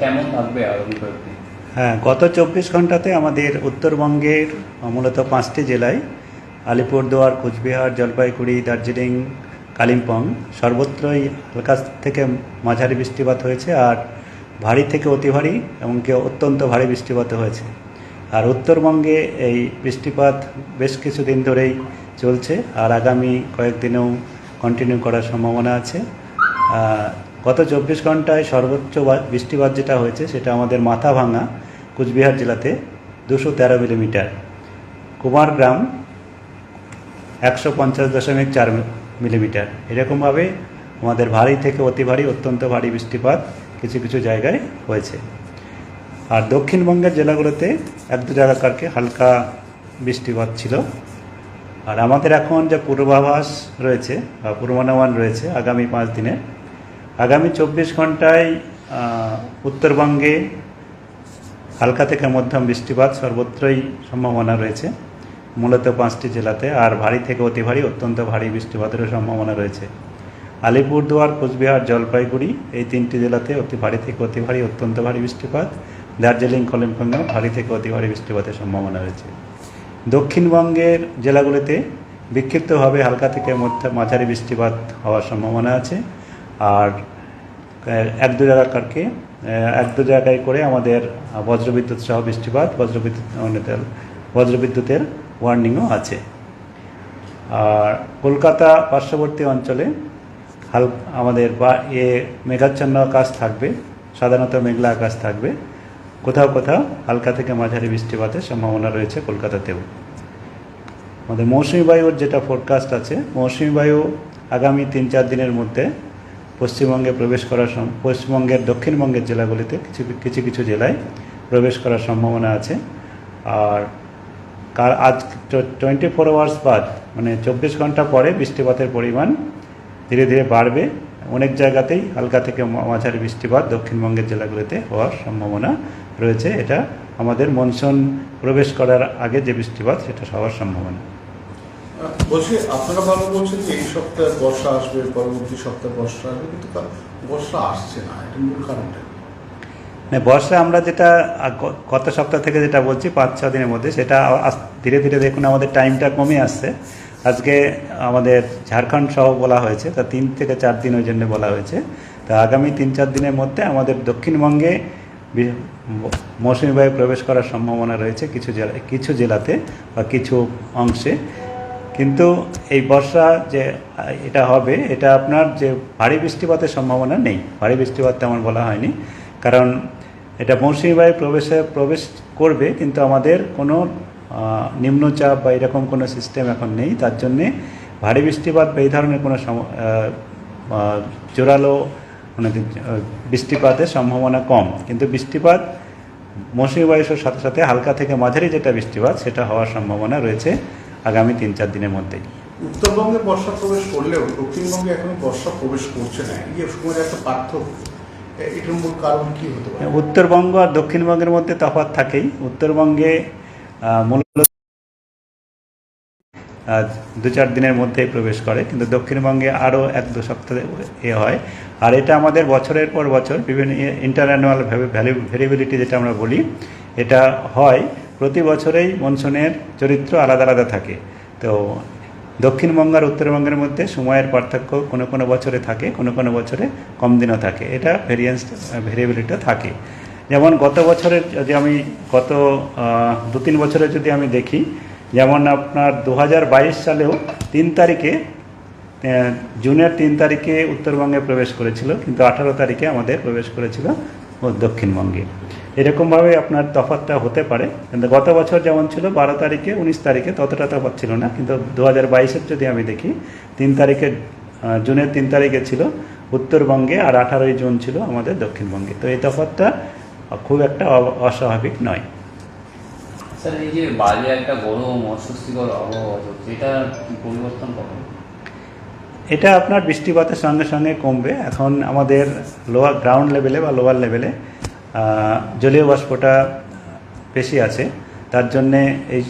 কেমন থাকবে হ্যাঁ গত চব্বিশ ঘন্টাতে আমাদের উত্তরবঙ্গের মূলত পাঁচটি জেলায়, আলিপুরদুয়ার, কোচবিহার, জলপাইগুড়ি, দার্জিলিং, কালিম্পং, সর্বত্রই হালকা থেকে মাঝারি বৃষ্টিপাত হয়েছে আর ভারী থেকে অতি ভারী এমনকি অত্যন্ত ভারী বৃষ্টিপাত হয়েছে। আর উত্তরবঙ্গে এই বৃষ্টিপাত বেশ কিছুদিন ধরেই চলছে আর আগামী কয়েকদিনেও কন্টিনিউ করার সম্ভাবনা আছে। গত চব্বিশ ঘন্টায় সর্বোচ্চ বৃষ্টিপাত যেটা হয়েছে, সেটা আমাদের মাথা ভাঙা কুচবিহার জেলাতে দুশো তেরো মিলিমিটার। কুমারগ্রাম একশো পঞ্চাশ দশমিক চার মিলিমিটার। এরকমভাবে আমাদের ভারী থেকে অতি ভারী, অত্যন্ত ভারী বৃষ্টিপাত কিছু কিছু জায়গায় হয়েছে। আর দক্ষিণবঙ্গের জেলাগুলোতে এক দু জায়গাকারকে হালকা বৃষ্টিপাত ছিল। আর আমাদের এখন যে পূর্বাভাস রয়েছে বা পূর্বানুমান রয়েছে আগামী পাঁচ দিনে আগামী চব্বিশ ঘন্টায় উত্তরবঙ্গে হালকা থেকে মধ্যম বৃষ্টিপাত সর্বত্রই সম্ভাবনা রয়েছে। মূলত পাঁচটি জেলাতে, আর ভারী থেকে অতি ভারী, অত্যন্ত ভারী বৃষ্টিপাতেরও সম্ভাবনা রয়েছে। আলিপুরদুয়ার, কোচবিহার, জলপাইগুড়ি এই তিনটি জেলাতে অতি ভারী থেকে অতি ভারী, অত্যন্ত ভারী বৃষ্টিপাত। দার্জিলিং কলিম্পংয়ে ভারী থেকে অতি ভারী বৃষ্টিপাতের সম্ভাবনা রয়েছে। দক্ষিণবঙ্গের জেলাগুলিতে বিক্ষিপ্তভাবে হালকা থেকে মধ্যে মাঝারি বৃষ্টিপাত হওয়ার সম্ভাবনা আছে। আর এক দু জায়গাকারকে এক দু জায়গায় করে আমাদের বজ্রবিদ্যুৎ সহ বৃষ্টিপাত, বজ্রবিদ্যুৎ মানে বজ্রবিদ্যুতের ওয়ার্নিংও আছে। আর কলকাতা পার্শ্ববর্তী অঞ্চলে হাল, আমাদের বা এ মেঘাচ্ছন্ন আকাশ থাকবে, সাধারণত মেঘলা আকাশ থাকবে। কোথাও কোথাও হালকা থেকে মাঝারি বৃষ্টিপাতের সম্ভাবনা রয়েছে কলকাতাতেও। আমাদের মৌসুমি বায়ুর যেটা ফোরকাস্ট আছে, মৌসুমি বায়ু আগামী তিন চার দিনের মধ্যে পশ্চিমবঙ্গে প্রবেশ করার পশ্চিমবঙ্গের দক্ষিণবঙ্গের জেলাগুলিতে কিছু কিছু কিছু জেলায় প্রবেশ করার সম্ভাবনা আছে। আর কার আজ টোয়েন্টি ফোর আওয়ার্স বাদ মানে চব্বিশ ঘণ্টা পরে বৃষ্টিপাতের পরিমাণ ধীরে ধীরে বাড়বে। অনেক জায়গাতেই হালকা থেকে মাঝারি বৃষ্টিপাত দক্ষিণবঙ্গের জেলাগুলিতে হওয়ার সম্ভাবনা রয়েছে। এটা আমাদের মনসুন প্রবেশ করার আগে যে বৃষ্টিপাত, সেটা হওয়ার সম্ভাবনা। বলছি, আপনারা ভালো বলছেন যে এই সপ্তাহে বর্ষা আসবে, পরবর্তী সপ্তাহে বর্ষা আসবে, কিন্তু বর্ষা আসছে না, এটা মূল কারণটা। কি? মানে বর্ষা আমরা যেটা গত সপ্তাহ থেকে যেটা বলছি, পাঁচ, ছ দিনের মধ্যে, সেটা ধীরে ধীরে দেখুন আমাদের টাইমটা কমে আসছে। আজকে আমাদের ঝাড়খণ্ড সহ বলা হয়েছে, তা তিন থেকে চার দিন ওই জন্য বলা হয়েছে। তা আগামী তিন, চার দিনের মধ্যে আমাদের দক্ষিণবঙ্গে মৌসুমি বায়ু প্রবেশ করার সম্ভাবনা রয়েছে কিছু জেলা, কিছু জেলাতে বা কিছু অংশে। কিন্তু এই বর্ষা যে, এটা হবে, এটা আপনার যে ভারী বৃষ্টিপাতের সম্ভাবনা নেই। ভারী বৃষ্টিপাত তেমন বলা হয়নি। কারণ এটা মৌসুমী বায়ু প্রবেশে, প্রবেশ করবে, কিন্তু আমাদের কোনো নিম্নচাপ বা এরকম কোনো সিস্টেম এখন নেই। তার জন্যে ভারী বৃষ্টিপাত বা এই ধরনের কোনো জোরালো মানে বৃষ্টিপাতের সম্ভাবনা কম। কিন্তু বৃষ্টিপাত মৌসুমী বায়ুর সাথে সাথে হালকা থেকে মাঝারি যেটা বৃষ্টিপাত, সেটা হওয়ার সম্ভাবনা রয়েছে। আগামী তিন চার দিনের মধ্যেই। উত্তরবঙ্গে বর্ষা প্রবেশ করলেও দক্ষিণবঙ্গে এখনও বর্ষা প্রবেশ করছে না। এই সময়ের একটা পার্থক্য এটার মূল কারণ কি হতে পারে? উত্তরবঙ্গ আর দক্ষিণবঙ্গের মধ্যে তফাৎ থাকেই। উত্তরবঙ্গে মূলত দু চার দিনের মধ্যেই প্রবেশ করে কিন্তু দক্ষিণবঙ্গে আরও এক দু সপ্তাহে এ হয়। আর এটা আমাদের বছরের পর বছর বিভিন্ন ইন্টারঅ্যানুয়াল ভ্যালু ভেরিয়েবিলিটি যেটা আমরা বলি এটা হয়। প্রতি বছরেই মনসুনের চরিত্র আলাদা আলাদা থাকে। তো দক্ষিণবঙ্গ আর উত্তরবঙ্গের মধ্যে সময়ের পার্থক্য কোনো কোনো বছরে থাকে, কোনো কোনো বছরে কম দিনও থাকে। এটা ভেরিয়েন্স ভেরিয়েবিলিটিটা থাকে। যেমন গত বছরের যদি আমি, গত দু তিন বছরের যদি আমি দেখি, যেমন আপনার দু হাজার বাইশ সালেও তিন তারিখে জুনের তিন তারিখে উত্তরবঙ্গে প্রবেশ করেছিল, কিন্তু আঠারো তারিখে আমাদের প্রবেশ করেছিল দক্ষিণবঙ্গে। এরকমভাবে আপনার তফাতটা হতে পারে। কিন্তু গত বছর যেমন ছিল বারো তারিখে উনিশ তারিখে ততটা তফাৎ ছিল না। কিন্তু দু হাজার বাইশের যদি আমি দেখি তিন তারিখে জুনের তিন তারিখে ছিল উত্তরবঙ্গে আর আঠারোই জুন ছিল আমাদের দক্ষিণবঙ্গে। তো এই তফাতটা খুব একটা অস্বাভাবিক নয়। স্যার এই যে বাজে একটা গরম অস্বস্তিকর আবহাওয়া চলছে এটা পরিবর্তন কখন এটা আপনার বৃষ্টিপাতের সঙ্গে সঙ্গে কমবে। এখন আমাদের লোয়ার গ্রাউন্ড লেভেলে বা লোয়ার লেভেলে জলীয় বাষ্পটা বেশি আছে তার জন্যে এই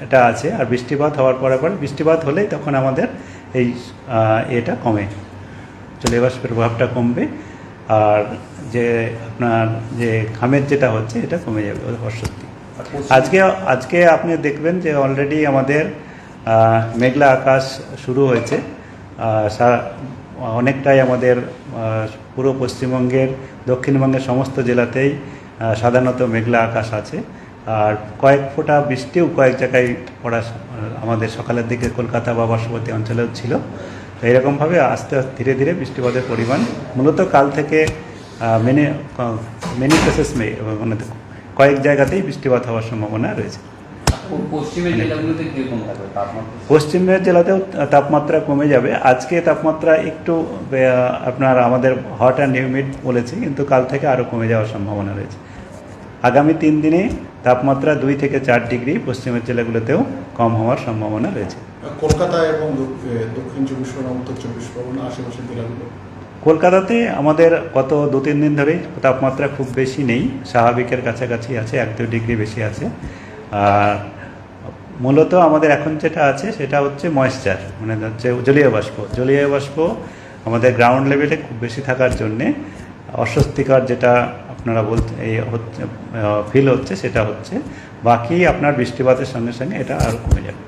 এটা আছে আর বৃষ্টিপাত হওয়ার পরে পরে বৃষ্টিপাত হলেই তখন আমাদের এই এটা কমে। জলীয় বাষ্পের প্রভাবটা কমবে আর যে আপনার যে খামের যেটা হচ্ছে এটা কমে যাবে পশ্চিম- আজকে আজকে আপনি দেখবেন যে অলরেডি আমাদের মেঘলা আকাশ শুরু হয়েছে আহ, সা- অনেকটাই আমাদের পুরো পশ্চিমবঙ্গের, দক্ষিণবঙ্গের সমস্ত জেলাতেই সাধারণত মেঘলা আকাশ আছে। আর কয়েক ফোঁটা বৃষ্টিও কয়েক জায়গায় পড়া আমাদের সকালের দিকে কলকাতা বা পার্শ্ববর্তী অঞ্চলেও ছিল। তো এরকমভাবে আস্তে আস্তে ধীরে ধীরে বৃষ্টিপাতের পরিমাণ মূলত কাল থেকে মেনি মেনি প্লেসেস মানে কয়েক জায়গাতেই বৃষ্টিপাত হওয়ার সম্ভাবনা রয়েছে। পশ্চিমের জেলাগুলোতে কীরকম থাকবে? তাপমাত্রা? পশ্চিমের জেলাতেও তাপমাত্রা কমে যাবে। আজকে তাপমাত্রা একটু আপনার আমাদের হট অ্যান্ড হিউমিড বলেছে কিন্তু কাল থেকে আরও কমে যাওয়ার সম্ভাবনা রয়েছে। আগামী তিন দিনে তাপমাত্রা দুই থেকে চার ডিগ্রি পশ্চিমের জেলাগুলোতেও কম হওয়ার সম্ভাবনা রয়েছে। কলকাতা এবং দক্ষিণ চব্বিশ পরগনা উত্তর চব্বিশ পরগনা আশেপাশের জেলাগুলো? কলকাতাতে আমাদের গত দু তিন দিন ধরেই তাপমাত্রা খুব বেশি নেই স্বাভাবিকের কাছাকাছি আছে এক দুই ডিগ্রি বেশি আছে। আর মূলত আমাদের এখন যেটা আছে, সেটা হচ্ছে ময়েশ্চার মানে হচ্ছে জলীয় বাষ্প। জলীয় বাষ্প আমাদের গ্রাউন্ড লেভেলে খুব বেশি থাকার জন্যে অস্বস্তিকর যেটা আপনারা বলতে, এই হচ্ছে ফিল হচ্ছে, সেটা হচ্ছে। বাকি আপনার বৃষ্টিপাতের সঙ্গে সঙ্গে এটা আরও কমে যাবে।